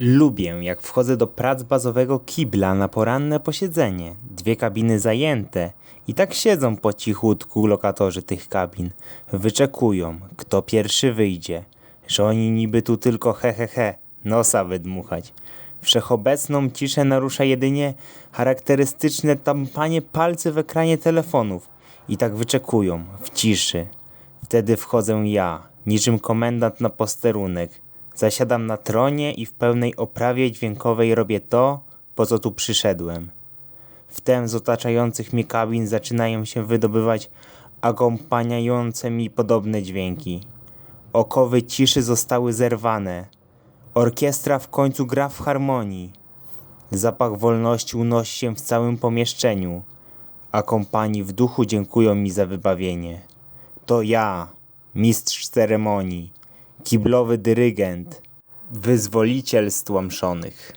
Lubię, jak wchodzę do prac bazowego kibla na poranne posiedzenie. Dwie kabiny zajęte. I tak siedzą po cichutku lokatorzy tych kabin. Wyczekują, kto pierwszy wyjdzie. Że oni niby tu tylko he he he, nosa wydmuchać. Wszechobecną ciszę narusza jedynie charakterystyczne tampanie palcy w ekranie telefonów. I tak wyczekują, w ciszy. Wtedy wchodzę ja, niczym komendant na posterunek. Zasiadam na tronie i w pełnej oprawie dźwiękowej robię to, po co tu przyszedłem. Wtem z otaczających mnie kabin zaczynają się wydobywać akompaniujące mi podobne dźwięki. Okowy ciszy zostały zerwane. Orkiestra w końcu gra w harmonii. Zapach wolności unosi się w całym pomieszczeniu, a kompanii w duchu dziękują mi za wybawienie. To ja, mistrz ceremonii, kiblowy dyrygent, wyzwoliciel stłamszonych.